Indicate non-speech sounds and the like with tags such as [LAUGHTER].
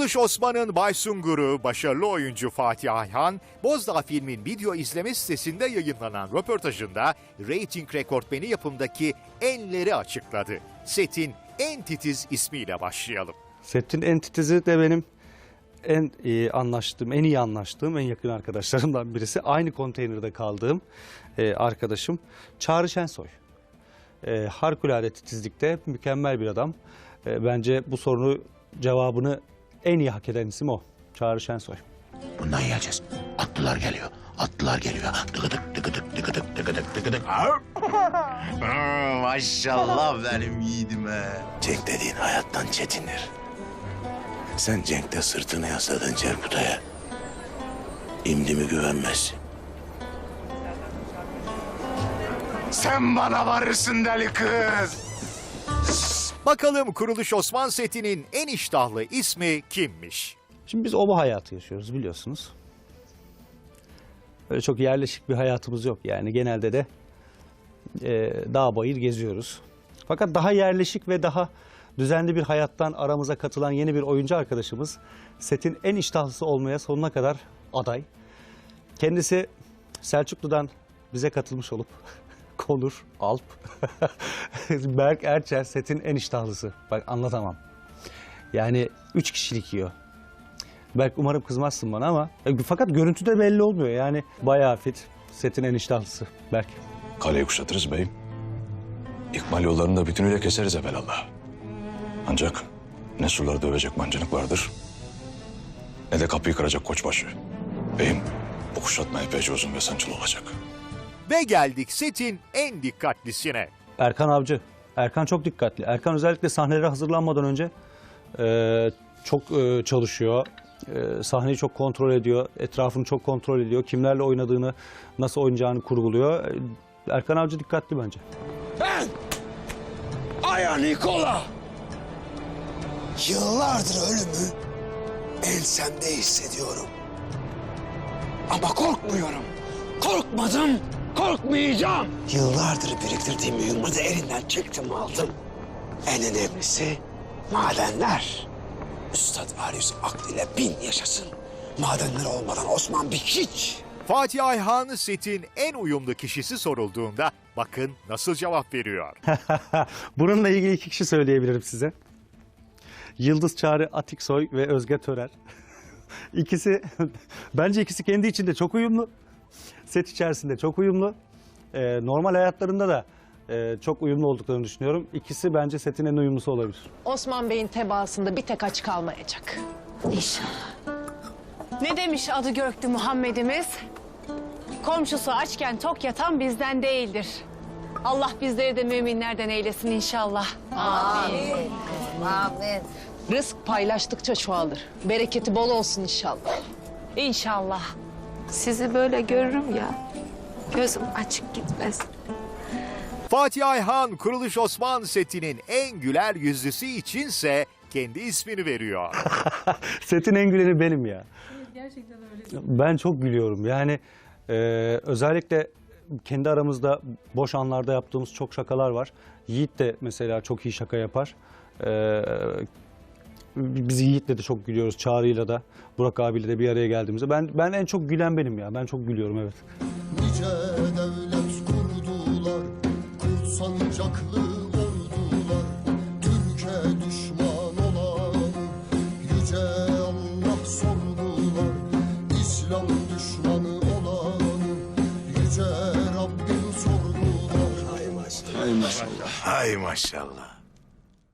Kuruluş Osman'ın Bay Sungur'u başarılı oyuncu Fatih Ayhan, Bozdağ filmin video izleme sitesinde yayınlanan röportajında reyting rekortmeni yapımdaki enleri açıkladı. Setin en titiz ismiyle başlayalım. Setin en titizi de benim en iyi anlaştığım, en iyi anlaştığım, en yakın arkadaşlarımdan birisi. Aynı konteynerde kaldığım e, arkadaşım Çağrı Şensoy. E, harikulade titizlikte mükemmel bir adam. E, bence bu sorunu cevabını en iyi hak eden isim o. Çağrı Şensoy. Bundan yiyeceğiz. Atlılar geliyor. Atlılar geliyor. Tıkıdık tıkıdık tıkıdık tıkıdık tıkıdık. [LAUGHS] Hmm, Maşallah benim yiğidime. Cenk dediğin hayattan çetinir. Sen Cenk'te sırtını yasladın Cerkutay'a. İmdi mi güvenmez. Sen bana varırsın deli kız. Bakalım Kuruluş Osman setinin en iştahlı ismi kimmiş? Şimdi biz oba hayatı yaşıyoruz biliyorsunuz. Öyle çok yerleşik bir hayatımız yok yani genelde de e, dağ bayır geziyoruz. Fakat daha yerleşik ve daha düzenli bir hayattan aramıza katılan yeni bir oyuncu arkadaşımız setin en iştahlısı olmaya sonuna kadar aday. Kendisi Selçuklu'dan bize katılmış olup [LAUGHS] Konur, Alp, [LAUGHS] Berk Erçel setin en iştahlısı. Bak anlatamam. Yani üç kişilik yiyor. Belki umarım kızmazsın bana ama e, fakat görüntüde belli olmuyor. Yani bayağı fit. Setin en iştahlısı Berk. Kaleyi kuşatırız beyim. İkmal yollarını da bütünüyle keseriz evelallah. Ancak ne surları dövecek mancınık vardır... ...ne de kapıyı kıracak koçbaşı. Beyim, bu kuşatma epeyce uzun ve sancılı olacak. Ve geldik setin en dikkatlisine. Erkan Avcı. Erkan çok dikkatli. Erkan özellikle sahnelere hazırlanmadan önce e, çok e, çalışıyor. E, sahneyi çok kontrol ediyor. Etrafını çok kontrol ediyor. Kimlerle oynadığını, nasıl oynayacağını kurguluyor. E, Erkan Avcı dikkatli bence. Ben Aya Nikola. Yıllardır ölümü ensemde hissediyorum. Ama korkmuyorum. Korkmadım, korkmayacağım. Yıllardır biriktirdiğim mühimmatı elinden çektim aldım. En önemlisi madenler. Üstad Arius aklıyla bin yaşasın. Madenler olmadan Osman bir hiç. Fatih Ayhan setin en uyumlu kişisi sorulduğunda bakın nasıl cevap veriyor. [LAUGHS] Bununla ilgili iki kişi söyleyebilirim size. Yıldız Çağrı Atiksoy ve Özge Törer. [LAUGHS] ikisi, [LAUGHS] bence ikisi kendi içinde çok uyumlu. Set içerisinde çok uyumlu. Ee, normal hayatlarında da e, çok uyumlu olduklarını düşünüyorum. İkisi bence setin en uyumlusu olabilir. Osman Bey'in tebaasında bir tek aç kalmayacak. İnşallah. Ne demiş adı Göktü Muhammed'imiz? Komşusu açken tok yatan bizden değildir. Allah bizleri de müminlerden eylesin inşallah. Amin. Rızk paylaştıkça çoğalır. Bereketi bol olsun inşallah. İnşallah. Sizi böyle görürüm ya. Gözüm açık gitmez. Fatih Ayhan Kuruluş Osman setinin en güler yüzlüsü içinse kendi ismini veriyor. [LAUGHS] Setin en güleni benim ya. Gerçekten öyle. Ben çok gülüyorum. Yani e, özellikle kendi aramızda boş anlarda yaptığımız çok şakalar var. Yiğit de mesela çok iyi şaka yapar. E, biz Yiğit'le de çok gülüyoruz. Çağrı'yla da, Burak abiyle de bir araya geldiğimizde. Ben ben en çok gülen benim ya. Ben çok gülüyorum evet. Nice devlet kurdular, kurt sancaklı ordular. Türkiye düşman olanı yüce Allah sordular. İslam düşmanı olanı yüce Rabbim sordular. Hay maşallah.